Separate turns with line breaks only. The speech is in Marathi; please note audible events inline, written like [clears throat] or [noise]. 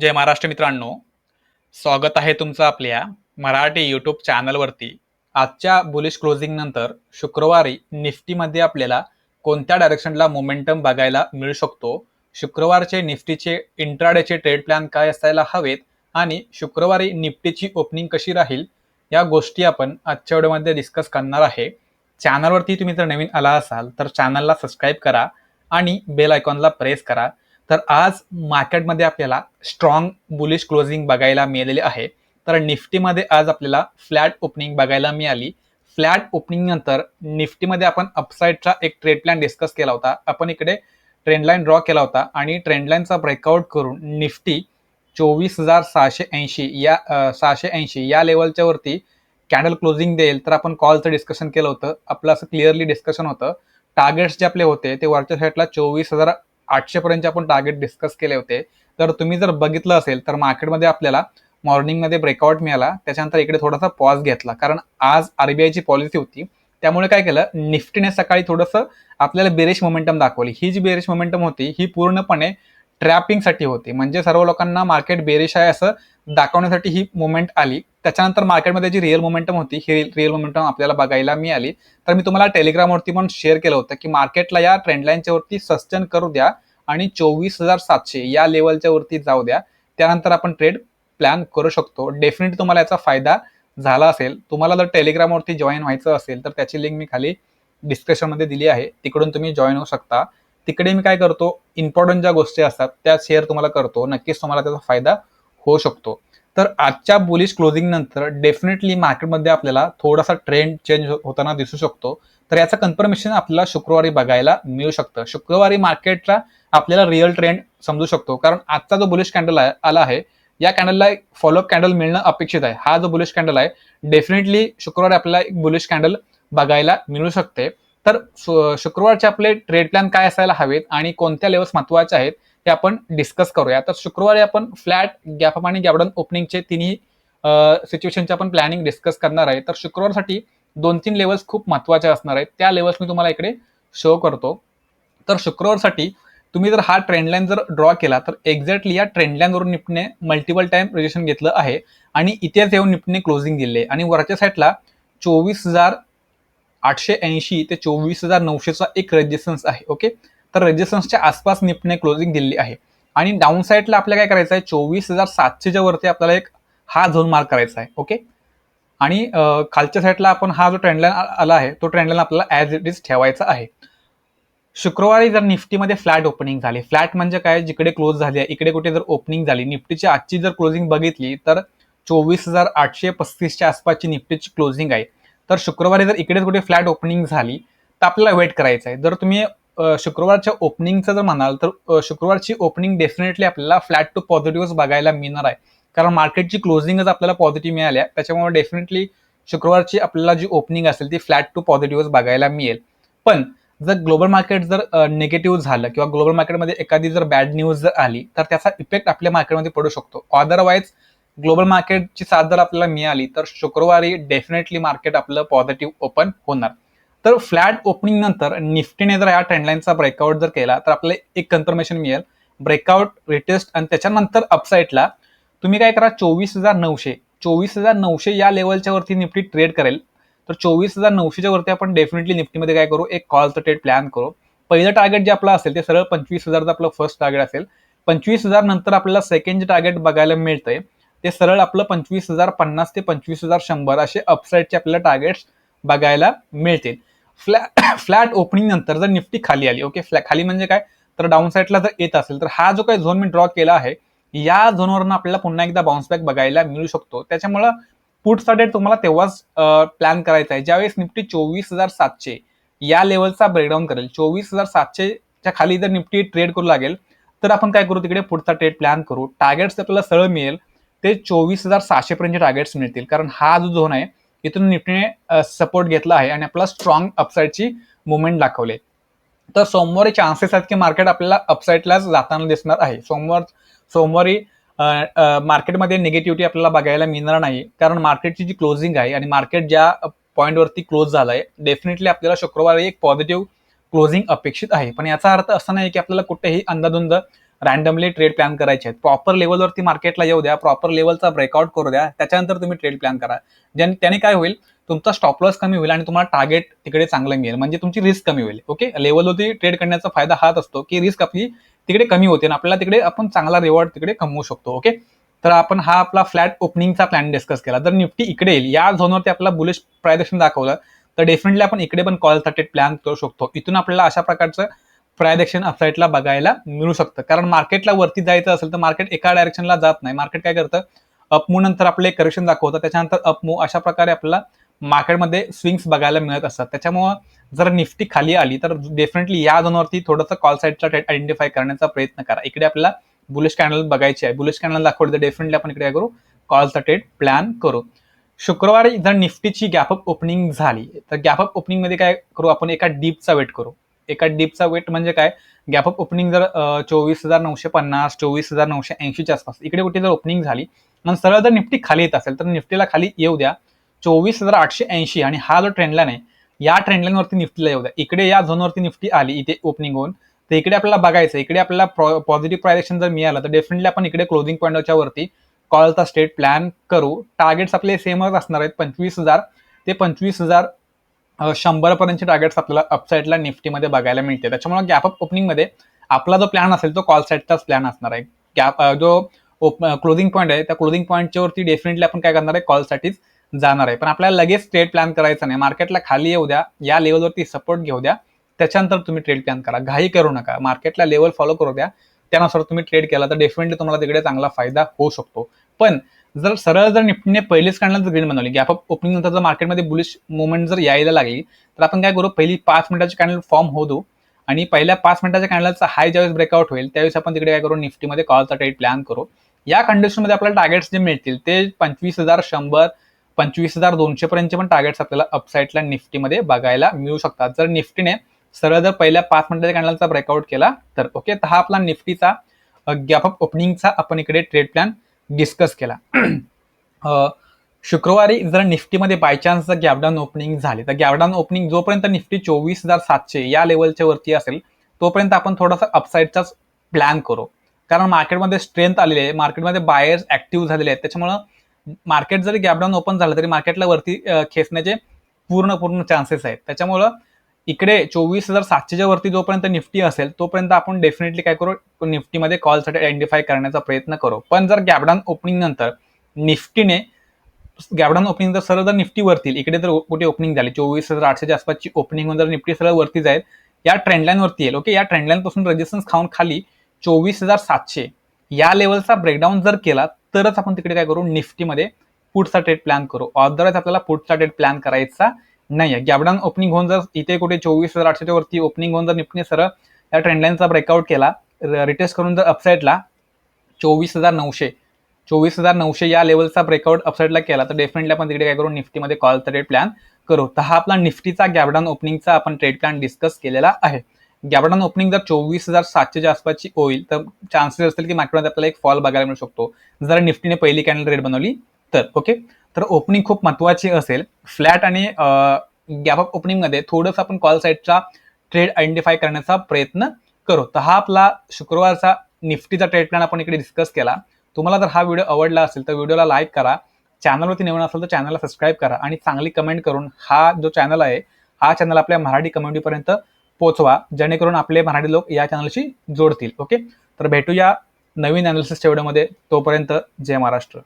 जय महाराष्ट्र मित्रांनो. स्वागत आहे तुमचं आपल्या मराठी यूट्यूब चॅनलवरती आजच्या बुलिश क्लोजिंग नंतर शुक्रवारी निफ्टीमध्ये आपल्याला कोणत्या डायरेक्शनला मोमेंटम बघायला मिळू शकतो? शुक्रवारचे निफ्टीचे इंट्राडेचे ट्रेड प्लॅन काय असायला हवेत? आणि शुक्रवारी निफ्टीची ओपनिंग कशी राहील? या गोष्टी आपण आजच्या व्हिडिओमध्ये डिस्कस करणार आहे. चॅनलवरती तुम्ही जर नवीन आला असाल तर चॅनलला सबस्क्राईब करा आणि बेल आयकॉनला प्रेस करा. तर आज मार्केटमध्ये आपल्याला स्ट्रॉंग बुलिश क्लोजिंग बघायला मिळालेली आहे. तर निफ्टीमध्ये आज आपल्याला फ्लॅट ओपनिंग बघायला मिळाली. फ्लॅट ओपनिंग नंतर निफ्टीमध्ये आपण अपसाईडचा एक ट्रेड प्लॅन डिस्कस केला होता. आपण इकडे ट्रेंडलाईन ड्रॉ केला होता आणि ट्रेंडलाईनचा ब्रेकआउट करून निफ्टी चोवीस हजार सहाशे ऐंशी या सहाशे ऐंशी या लेवलच्या वरती कॅन्डल क्लोजिंग देईल. तर आपण कॉलचं डिस्कशन केलं होतं. आपलं असं क्लिअरली डिस्कशन होतं. टार्गेट्स जे आपले होते ते वरच्या साईडला चोवीस हजार आठशे पर्यंत आपण टार्गेट डिस्कस केले होते. तर तुम्ही जर बघितलं असेल तर मार्केटमध्ये आपल्याला मॉर्निंगमध्ये ब्रेकआउट मिळाला. त्याच्यानंतर इकडे थोडासा पॉज घेतला. कारण आज आरबीआयची पॉलिसी होती. त्यामुळे काय केलं? निफ्टीने सकाळी थोडंसं आपल्याला बेरिश मोमेंटम दाखवली. ही जी बेरिश मोमेंटम होती ही पूर्णपणे ट्रॅपिंगसाठी होती. म्हणजे सर्व लोकांना मार्केट बेरिश आहे असं दाखवण्यासाठी ही मुवमेंट आली. त्याच्यानंतर मार्केटमध्ये जी रिअल मोमेंटम होती ही रिअल मोमेंटम आपल्याला बघायला मिळाली. तर मी तुम्हाला टेलिग्रामवरती पण शेअर केलं होतं की मार्केटला या ट्रेंडलाईनच्या वरती सस्टेन करू द्या आणि चोवीस हजार सातशे या लेवलच्या वरती जाऊ द्या. त्यानंतर आपण ट्रेड प्लॅन करू शकतो. डेफिनेटली तुम्हाला याचा फायदा झाला असेल. तुम्हाला जर टेलिग्रामवरती जॉईन व्हायचं असेल तर त्याची लिंक मी खाली डिस्क्रिप्शनमध्ये दिली आहे. तिकडून तुम्ही जॉईन होऊ शकता. तिकडे मी काय करतो इम्पॉर्टंट ज्या गोष्टी असतात त्या शेअर तुम्हाला करतो. नक्कीच तुम्हाला त्याचा फायदा होऊ शकतो. तर आजच्या बुलिश क्लोजिंग नंतर डेफिनेटली मार्केटमध्ये आपल्याला थोडासा ट्रेंड चेंज हो-, होताना दिसू शकतो. तर याचं कन्फर्मेशन आपल्याला शुक्रवारी बघायला मिळू शकतं. शुक्रवारी मार्केटला आपल्याला रिअल ट्रेंड समजू शकतो. कारण आजचा जो बुलिश कॅन्डल आहे आला आहे या कॅन्डलला एक फॉलोअप कॅन्डल मिळणं अपेक्षित आहे. हा जो बुलिश कॅन्डल आहे डेफिनेटली शुक्रवारी आपल्याला एक बुलिश कॅन्डल बघायला मिळू शकते. तर शुक्रवारचे आपले ट्रेड प्लॅन काय असायला हवेत आणि कोणत्या लेवल्स महत्त्वाचे आहेत हे आपण डिस्कस करूया. तर शुक्रवारी आपण फ्लॅट गॅफम आणि गॅपडन ओपनिंगचे तिन्ही सिच्युएशनचे आपण प्लॅनिंग डिस्कस करणार आहे. तर शुक्रवारसाठी दोन तीन लेवल्स खूप महत्त्वाचे असणार आहेत. त्या लेवल्स मी तुम्हाला इकडे शो करतो. तर शुक्रवारसाठी तुम्ही जर हा ट्रेंडलाईन जर ड्रॉ केला तर एक्झॅक्टली या ट्रेंडलाईनवरून निपटणे मल्टिपल टाइम रेजिस्ट्रेशन घेतलं आहे आणि इथेच येऊन निपटणे क्लोजिंग दिले. आणि वरच्या साईडला चोवीस हजार आठशे ऐंशी ते चोवीस हजार नऊशेचा एक रेजिस्टन्स आहे. ओके तर रेजिस्टन्सच्या आसपास निफ्टने क्लोजिंग दिलेली आहे. आणि डाऊन साईडला आपल्याला काय करायचं आहे? चोवीस हजार सातशेच्या वरती आपल्याला एक हा झोन मार्क करायचा आहे. ओके आणि खालच्या साईडला आपण हा जो ट्रेंडलाईन आला आहे तो ट्रेंडलाईन आपल्याला ॲज इट इज ठेवायचा आहे. शुक्रवारी जर निफ्टीमध्ये फ्लॅट ओपनिंग झाली फ्लॅट म्हणजे काय? जिकडे क्लोज झाली आहे इकडे कुठे जर ओपनिंग झाली निफ्टीची आजची जर क्लोजिंग बघितली तर चोवीस हजार आठशे पस्तीसच्या आसपासची निफ्टीची क्लोजिंग आहे. तर शुक्रवारी जर इकडे कुठे फ्लॅट ओपनिंग झाली तर आपल्याला वेट करायचं आहे. जर तुम्ही शुक्रवारच्या ओपनिंगचं जर म्हणाल तर शुक्रवारची ओपनिंग डेफिनेटली आपल्याला फ्लॅट टू पॉझिटिव्ह बघायला मिळणार आहे. कारण मार्केटची क्लोजिंगच आपल्याला पॉझिटिव्ह मिळाल्या त्याच्यामुळे डेफिनेटली शुक्रवारची आपल्याला जी ओपनिंग असेल ती फ्लॅट टू पॉझिटिव्ह बघायला मिळेल. पण जर ग्लोबल मार्केट जर निगेटिव्ह झालं किंवा ग्लोबल मार्केटमध्ये एखादी जर बॅड न्यूज जर आली तर त्याचा इफेक्ट आपल्या मार्केटमध्ये पडू शकतो. अदरवाईज ग्लोबल मार्केटची साथ जर आपल्याला मिळाली तर शुक्रवारी डेफिनेटली मार्केट आपलं पॉझिटिव्ह ओपन होणार. तर फ्लॅट ओपनिंग नंतर निफ्टीने जर या ट्रेंडलाईनचा ब्रेकआउट जर केला तर आपल्याला एक कन्फर्मेशन मिळेल. ब्रेकआउट रिटेस्ट आणि त्याच्यानंतर अपसाईडला तुम्ही काय करा चोवीस हजार नऊशे चोवीस हजार नऊशे या लेवलच्या वरती निफ्टी ट्रेड करेल. तर चोवीस हजार नऊशेच्या वरती आपण डेफिनेटली निफ्टीमध्ये काय करू एक कॉलचं ट्रेड प्लॅन करू. पहिलं टार्गेट जे आपलं असेल ते सरळ पंचवीस हजारचं आपलं फर्स्ट टार्गेट असेल. पंचवीस हजार नंतर आपल्याला सेकंड टार्गेट बघायला मिळतंय. ते सरळ आपलं पंचवीस हजार पन्नास ते पंचवीस हजार शंभर असे अपसाईडचे आपल्याला टार्गेट्स बघायला मिळतील. [coughs] फ्लॅट फ्लॅट ओपनिंग नंतर जर निफ्टी खाली आली ओके? फ्लॅ खाली म्हणजे काय? तर डाऊन साईडला जर येत असेल तर हा जो काही झोन मी ड्रॉ केला आहे या झोनवरून आपल्याला पुन्हा एकदा बाउन्स बॅक बघायला मिळू शकतो. त्याच्यामुळं पुढचा डेट तुम्हाला तेव्हाच प्लॅन करायचा आहे. ज्यावेळेस निफ्टी चोवीस हजार सातशे या लेवलचा ब्रेकडाऊन करेल चोवीस हजार सातशेच्या खाली जर निफ्टी ट्रेड करू लागेल तर आपण काय करू तिकडे पुढचा ट्रेड प्लॅन करू. टार्गेट्स आपल्याला सरळ मिळेल ते चोवीस हजार सहाशेपर्यंतचे टार्गेट्स मिळतील. कारण हा जो झोन आहे इथून निफ्टीने सपोर्ट घेतला आहे आणि आपल्याला स्ट्रॉंग अपसाईडची मुवमेंट दाखवले तर सोमवारी चान्सेस आहेत की मार्केट आपल्याला अपसाईडलाच जाताना दिसणार आहे. सोमवार सोमवारी मार्केटमध्ये निगेटिव्हिटी आपल्याला बघायला मिळणार नाही. कारण मार्केटची जी क्लोजिंग आहे आणि मार्केट ज्या पॉईंटवरती क्लोज झालं आहे डेफिनेटली आपल्याला शुक्रवारी एक पॉझिटिव्ह क्लोजिंग अपेक्षित आहे. पण याचा अर्थ असा नाही की आपल्याला कुठेही अंदाधुंद रॅन्डमली ट्रेड प्लॅन करायचे आहेत. प्रॉपर लेवलवरती मार्केटला येऊ द्या प्रॉपर लेवलचा ब्रेकआउट करू द्या त्याच्यानंतर तुम्ही ट्रेड प्लॅन करा. ज्याने त्याने काय होईल? तुमचा स्टॉप लॉस कमी होईल आणि तुम्हाला टार्गेट तिकडे चांगलं मिळेल. म्हणजे तुमची रिस्क कमी होईल. ओके लेवलवरती ट्रेड करण्याचा फायदा हाच असतो की रिस्क आपली तिकडे कमी होते आणि आपल्याला तिकडे आपण चांगला रिवॉर्ड तिकडे कमवू शकतो. ओके तर आपण हा आपला फ्लॅट ओपनिंगचा प्लॅन डिस्कस केला. जर निफ्टी इकडे येईल या झोनवरती आपला बुलिश प्रायदर्शन दाखवलं तर डेफिनेटली आपण इकडे पण कॉल थर्टेड प्लॅन करू शकतो. इथून आपल्याला अशा प्रकारचं प्रायदेशन अपसाईडला बघायला मिळू शकतं. कारण मार्केटला वरती जायचं असेल तर मार्केट एका डायरेक्शनला जात नाही. मार्केट काय करतं? अपमू नंतर आपले करेक्शन दाखवतं. त्याच्यानंतर अपमू अशा प्रकारे आपल्याला मार्केटमध्ये स्विंग्स बघायला मिळत असतात. त्याच्यामुळं जर निफ्टी खाली आली तर डेफिनेटली या झोनवरती थोडंसं कॉल साईडचा ट्रेड आयडेंटिफाय करण्याचा प्रयत्न करा. इकडे आपल्याला बुलेश कॅनल बघायचे आहे. बुलेश कॅनल दाखवलं तर डेफिनेटली आपण इकडे करू? कॉलचा ट्रेड प्लॅन करू. शुक्रवारी जर निफ्टीची गॅपअप ओपनिंग झाली तर गॅपअप ओपनिंगमध्ये काय करू? आपण एका डीपचा वेट करू. एका डीपचा वेट म्हणजे काय? गॅप अप ओपनिंग जर चोवीस हजार नऊशे पन्नास चोवीस हजार नऊशे ऐंशीच्या आसपास. इकडे कुठे जर ओपनिंग झाली मग सरळ जर निफ्टी खाली येत असेल तर निफ्टीला खाली येऊ द्या. चोवीस हजार आठशे ऐंशी आणि हा जो ट्रेंडलाईन आहे या ट्रेंडलाईनवरती निफ्टीला येऊ द्या. इकडे या झोनवरती निफ्टी आली इथे ओपनिंग होऊन तर इकडे आपल्याला बघायचं इकडे आपल्याला पॉझिटिव्ह प्रायझेक्शन जर मिळालं तर डेफिनेटली आपण इकडे क्लोजिंग पॉईंटच्या वरती कॉलचा स्टेट प्लॅन करू. टार्गेट्स आपले सेमच असणार आहेत पंचवीस हजार ते पंचवीस हजार शंभरपर्यंतचे टार्गेट्स आपल्याला अपसाईडला निफ्टीमध्ये बघायला मिळते. त्याच्यामुळे गॅप अप ओपनिंगमध्ये आपला जो प्लॅन असेल तो कॉल साईडचाच प्लॅन असणार आहे. गॅप जो क्लोजिंग पॉईंट आहे त्या क्लोजिंग पॉईंटच्या वरती डेफिनेटली आपण काय करणार आहे? कॉलसाठीच जाणार आहे. पण आपल्याला लगेच ट्रेड प्लॅन करायचा नाही. मार्केटला खाली येऊ द्या. या लेवलवरती सपोर्ट घेऊ द्या. त्याच्यानंतर तुम्ही ट्रेड प्लॅन करा. घाई करू नका. मार्केटला लेवल फॉलो करू द्या. त्यानुसार तुम्ही ट्रेड केला तर डेफिनेटली तुम्हाला तिकडे चांगला फायदा होऊ शकतो. पण जर सरळ जर निफ्टीने पहिलीच कॅन्डल जर ग्रीन बनवली. गॅप अप ओपनिंग नंतर जर मार्केटमध्ये बुलिश मुवमेंट जर यायला लागली तर आपण काय करू? पहिली पाच मिनिटाची कॅन्डल फॉर्म होऊ दो आणि पहिल्या पाच मिनिटाच्या कॅन्डलचा हाय ज्यावेळेस ब्रेकआउट होईल त्यावेळेस आपण तिकडे काय करू? निफ्टीमध्ये कॉलचा ट्रेड प्लॅन करू. या कंडिशनमध्ये आपल्याला टार्गेट्स जे मिळतील ते पंचवीस हजार शंभर पंचवीस हजार दोनशे पर्यंतचे पण टार्गेट्स आपल्याला अपसाईडला निफ्टीमध्ये बघायला मिळू शकतात. जर निफ्टीने सरळ जर पहिल्या पाच मिनिटाच्या कॅन्डलचा ब्रेकआउट केला तर ओके तर हा आपला निफ्टीचा गॅप अप ओपनिंगचा आपण इकडे ट्रेड प्लॅन डिस्कस केला. [clears throat] शुक्रवारी जर निफ्टीमध्ये बाय चान्स जर गॅपडाऊन ओपनिंग झाली तर गॅपडाऊन ओपनिंग जोपर्यंत निफ्टी चोवीस हजार सातशे या लेवलच्या वरती असेल तोपर्यंत आपण थोडासा अपसाईडचाच प्लॅन करू. कारण मार्केटमध्ये स्ट्रेंथ आलेली आहे मार्केटमध्ये बायर्स ऍक्टिव्ह झालेले आहेत त्याच्यामुळं मार्केट जरी गॅपडाऊन ओपन झालं तरी मार्केटला वरती खेचण्याचे पूर्ण पूर्ण चान्सेस आहेत. त्याच्यामुळं इकडे चोवीस हजार सातशेच्या वरती जोपर्यंत निफ्टी असेल तोपर्यंत आपण डेफिनेटली काय करू? निफ्टीमध्ये कॉलसाठी आयडेंटिफाय करण्याचा प्रयत्न करू. पण जर गॅबडाऊन ओपनिंग नंतर निफ्टीने गॅबडाऊन ओपनिंग जर सरळ जर निफ्टी वरती इकडे जर कुठे ओपनिंग झाली चोवीस हजार आठशेच्या आसपासची ओपनिंग होऊन जर निफ्टी सरळ वरती जाईल या ट्रेंडलाईन वरती येईल ओके या ट्रेंडलाईन पासून रेजिस्टन्स खाऊन खाली चोवीस हजार सातशे या लेवलचा ब्रेकडाऊन जर केला तरच आपण तिकडे काय करू? निफ्टीमध्ये पुढचा ट्रेड प्लॅन करू. अदरवाईज आपल्याला पुढचा ट्रेड प्लॅन करायचा नाही आहे गॅपडाऊन ओपनिंग होऊन जर इथे कुठे चोवीस हजार आठशेच्या वरती ओपनिंग होऊन जर निफ्टीने सरळ या ट्रेंडलाईनचा ब्रेकआउट केला रिटेस्ट करून जर अपसाईडला चोवीस हजार नऊशे चोवीस हजार नऊशे या लेवलचा ब्रेकआउट अपसाईडला केला तर डेफिनेटली आपण तिकडे काय करू? निफ्टीमध्ये कॉल ट्रेड प्लॅन करू. तर हा आपला निफ्टीचा गॅबडाऊन ओपनिंगचा आपण ट्रेड प्लॅन डिस्कस केलेला आहे. गॅबडाऊन ओपनिंग जर चोवीस हजार सातशेच्या आसपासची होईल तर चान्सेस असतील की मार्केटमध्ये आपल्याला एक फॉल बघायला मिळू शकतो. जर निफ्टीने पहिली कॅन्डल रेट बनवली तर ओके तर ओपनिंग खूप महत्वाची असेल. फ्लॅट आणि गॅप अपमध्ये थोडंसं आपण कॉल साईडचा ट्रेड आयडेंटिफाय करण्याचा प्रयत्न करू. तर हा आपला शुक्रवारचा निफ्टीचा ट्रेड प्लॅन आपण इकडे डिस्कस केला. तुम्हाला जर हा व्हिडिओ आवडला असेल तर व्हिडिओला लाईक करा. चॅनलवरती नवीन असेल तर चॅनलला सबस्क्राईब करा आणि चांगली कमेंट करून हा जो चॅनल आहे हा चॅनल आपल्या मराठी कम्युनिटीपर्यंत पोहोचवा. जेणेकरून आपले मराठी लोक या चॅनलशी जोडतील. ओके तर भेटूया नवीन अनालिसिसच्या व्हिडिओमध्ये तोपर्यंत जय महाराष्ट्र.